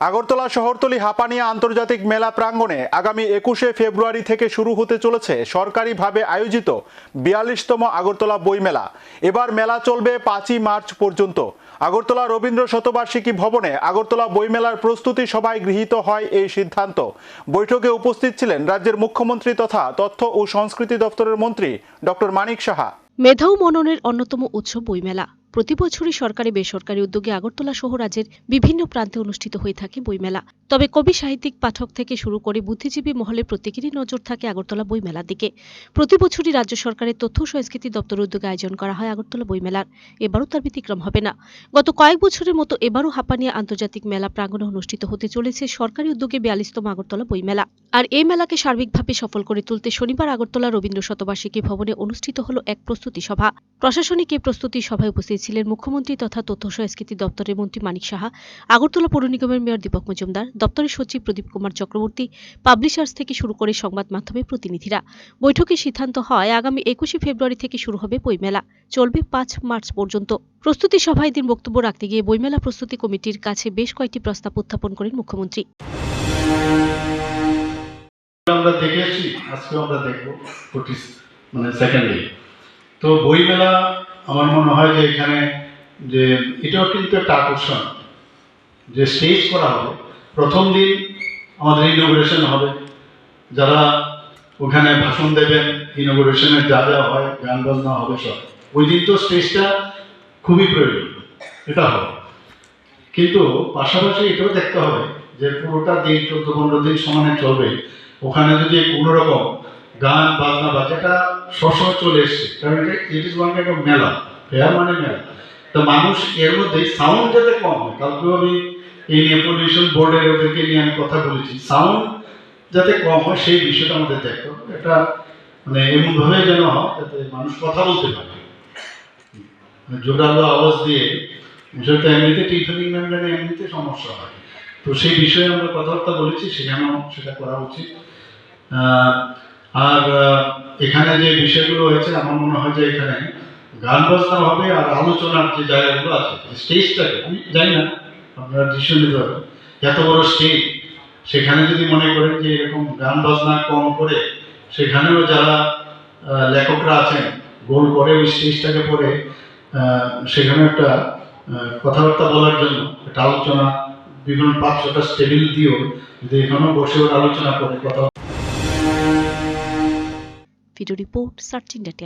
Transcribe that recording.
আগরতলা শহরতলি হাপানিয়া আন্তর্জাতিক মেলা প্রাঙ্গণে আগামী একুশে ফেব্রুয়ারি থেকে শুরু হতে চলেছে সরকারিভাবে আয়োজিত বিয়াল্লিশতম আগরতলা বইমেলা এবার মেলা চলবে পাঁচই মার্চ পর্যন্ত। আগরতলা রবীন্দ্র শতবার্ষিকী ভবনে আগরতলা বইমেলার প্রস্তুতি সভায় গৃহীত হয় এই সিদ্ধান্ত। বৈঠকে উপস্থিত ছিলেন রাজ্যের মুখ্যমন্ত্রী তথা তথ্য ও সংস্কৃতি দপ্তরের মন্ত্রী ডক্টর মানিক সাহা। মেধাও মননের অন্যতম উৎসব বইমেলা প্রতি বছরই সরকারি বেসরকারি উদ্যোগে আগরতলা সহ রাজ্যের বিভিন্ন প্রান্তে অনুষ্ঠিত হয়ে থাকে বইমেলা। তবে কবি, সাহিত্যিক, পাঠক থেকে শুরু করে বুদ্ধিজীবী মহলে প্রত্যেকেরই নজর থাকে আগরতলা বইমেলার দিকে। প্রতি বছরই রাজ্য সরকারের তথ্য সংস্কৃতি দপ্তর উদ্যোগে আয়োজন করা হয় আগরতলা বইমেলার। এবারও তার ব্যতিক্রম হবে না। গত কয়েক বছরের মতো এবারও হাপানিয়া আন্তর্জাতিক মেলা প্রাঙ্গণে অনুষ্ঠিত হতে চলেছে সরকারি উদ্যোগে বিয়াল্লিশতম আগরতলা বইমেলা। আর এই মেলাকে সার্বিকভাবে সফল করে তুলতে শনিবার আগরতলা রবীন্দ্র শতবার্ষিকী ভবনে অনুষ্ঠিত হল এক প্রস্তুতি সভা। প্রশাসনিক এই প্রস্তুতি সভায় উপস্থিত ছিলেন মুখ্যমন্ত্রী তথা তথ্য সংস্কৃতি দপ্তরের মন্ত্রী মানিক সাহা, আগরতলা পৌর নিগমের মেয়র দীপক মজুমদার, দপ্তরের সচিব প্রদীপ কুমার চক্রবর্তী, পাবলিশার্স থেকে শুরু করে সংবাদ মাধ্যমের প্রতিনিধিরা। বৈঠকে সিদ্ধান্ত হয়, আগামী একুশে ফেব্রুয়ারি থেকে শুরু হবে বইমেলা। চলবে পাঁচ মার্চ পর্যন্ত। প্রস্তুতি সভায় দিন বক্তব্য রাখতে গিয়ে বইমেলা প্রস্তুতি কমিটির কাছে বেশ কয়েকটি প্রস্তাব উত্থাপন করেন মুখ্যমন্ত্রী। আমরা দেখে আজকে আমরা দেখব মানে সেকেন্ড তো বইমেলা আমার মনে হয় যে এখানে যে এটাও কিন্তু একটা আকর্ষণ যে স্টেজ করা হবে। প্রথম দিন আমাদের ইনোগ্রেশন হবে। যারা ওখানে ভাষণ দেবেন ইনোগ্রেশনের যা যা হয়, গান বাজনা হবে সব। ওই দিন তো স্টেজটা খুবই প্রয়োজন, এটা হবে। কিন্তু পাশাপাশি এটাও দেখতে হবে যে পুরোটা দিন, চোদ্দ পনেরো দিন সমানে চলবে। ওখানে যদি কোনো রকম গান, বাজনা বা যেটা সবসময় চলে এসছে। কারণ এটা it is one kind of মেলা ফেয়ার মানে মেলা। তো মানুষ এর মধ্যে সাউন্ড যাতে কম হয়, কালকেও আমি এই নিয়ে পলিউশন বোর্ডের ওদেরকে নিয়ে আমি কথা বলেছি। সাউন্ড যাতে কম হয়, সেই বিষয়টা আমাদের দেখতে হবে। এটা মানে এমনভাবে যেন হয়, যাতে মানুষ কথা বলতে পারে। জোরালো আওয়াজ দিয়ে, বিষয়টা এমনিতে টিফিনিং মেমব্রেনে এমনিতে সমস্যা হয়। তো সেই বিষয়ে আমরা কথাবার্তা বলেছি, সেখানেও সেটা করা উচিত। আর এখানে যে বিষয়গুলো হয়েছে, আমার মনে হয় যে এখানে গান বাজনা হবে আর আলোচনার যে জায়গাগুলো আছে স্টেজটাকে, আমি জানি না, আপনারা ডিসিশন নিতে এত বড় স্টেজ সেখানে যদি মনে করেন যে এরকম গান বাজনা কম করে, সেখানেও যারা লেখকরা আছেন, গোল করে ওই স্টেজটাকে পরে সেখানে একটা কথাবার্তা বলার জন্য, একটা আলোচনা, বিভিন্ন পাঁচ ছটা টেবিল দিয়েও যদি এখানেও বসে ওরা আলোচনা করে, কথা ভিডিও রিপোর্ট সার্চ ইন্ডিয়া